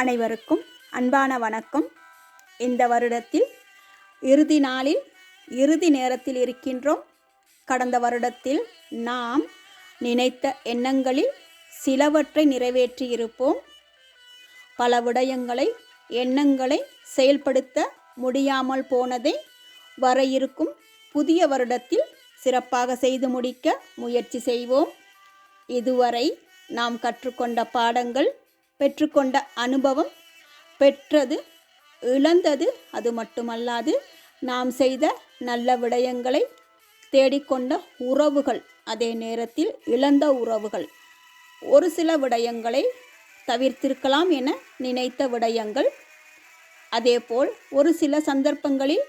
அனைவருக்கும் அன்பான வணக்கம். இந்த வருடத்தில் இறுதி நாளில் இறுதி நேரத்தில் இருக்கின்றோம். கடந்த வருடத்தில் நாம் நினைத்த எண்ணங்களில் சிலவற்றை நிறைவேற்றியிருப்போம். பல விடயங்களை எண்ணங்களை செயல்படுத்த முடியாமல் போனதை வர இருக்கும் புதிய வருடத்தில் சிறப்பாக செய்து முடிக்க முயற்சி செய்வோம். இதுவரை நாம் கற்றுக்கொண்ட பாடங்கள் பெற்றுக்கொண்ட அனுபவம் பெற்றது இழந்தது அது மட்டுமல்லாது நாம் செய்த நல்ல விடயங்களை தேடிக்கொண்ட உறவுகள் அதே நேரத்தில் இழந்த உறவுகள். ஒரு சில விடயங்களை தவிர்த்திருக்கலாம் என நினைத்த விடயங்கள். அதேபோல் ஒரு சில சந்தர்ப்பங்களில்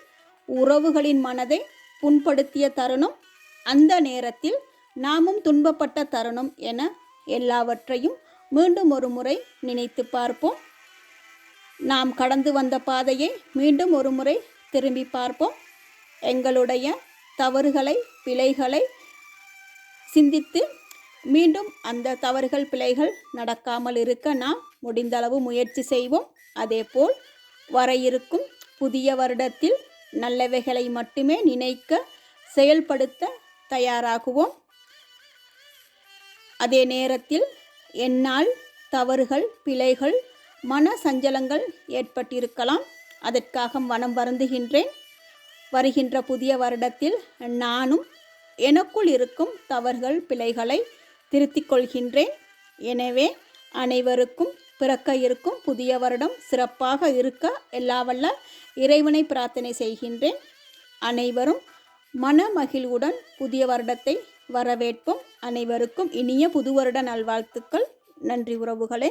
உறவுகளின் மனதை புண்படுத்திய தருணம் அந்த நேரத்தில் நாமும் துன்பப்பட்ட தருணம் என எல்லாவற்றையும் மீண்டும் ஒரு முறை நினைத்து பார்ப்போம். நாம் கடந்து வந்த பாதையை மீண்டும் ஒரு முறை திரும்பி பார்ப்போம். எங்களுடைய தவறுகளை பிழைகளை சிந்தித்து மீண்டும் அந்த தவறுகள் பிழைகள் நடக்காமல் இருக்க நாம் முடிந்தளவு முயற்சி செய்வோம். அதேபோல் வர இருக்கும் புதிய வருடத்தில் நல்லவைகளை மட்டுமே நினைக்க செயல்படுத்த தயாராகுவோம். அதே நேரத்தில் என்னால் தவறுகள் பிழைகள் மன சஞ்சலங்கள் ஏற்பட்டிருக்கலாம். அதற்காக மனம் வருந்துகின்றேன். வருகின்ற புதிய வருடத்தில் நானும் எனக்குள் இருக்கும் தவறுகள் பிழைகளை திருத்திக் கொள்கின்றேன். எனவே அனைவருக்கும் பிறக்க இருக்கும் புதிய வருடம் சிறப்பாக இருக்க எல்லாவல்ல இறைவனை பிரார்த்தனை செய்கின்றேன். அனைவரும் மன மகிழ்வுடன் புதிய வருடத்தை வரவேற்போம் அனைவருக்கும் இனிய புது வருட நல்வாழ்த்துக்கள். நன்றி உறவுகளே.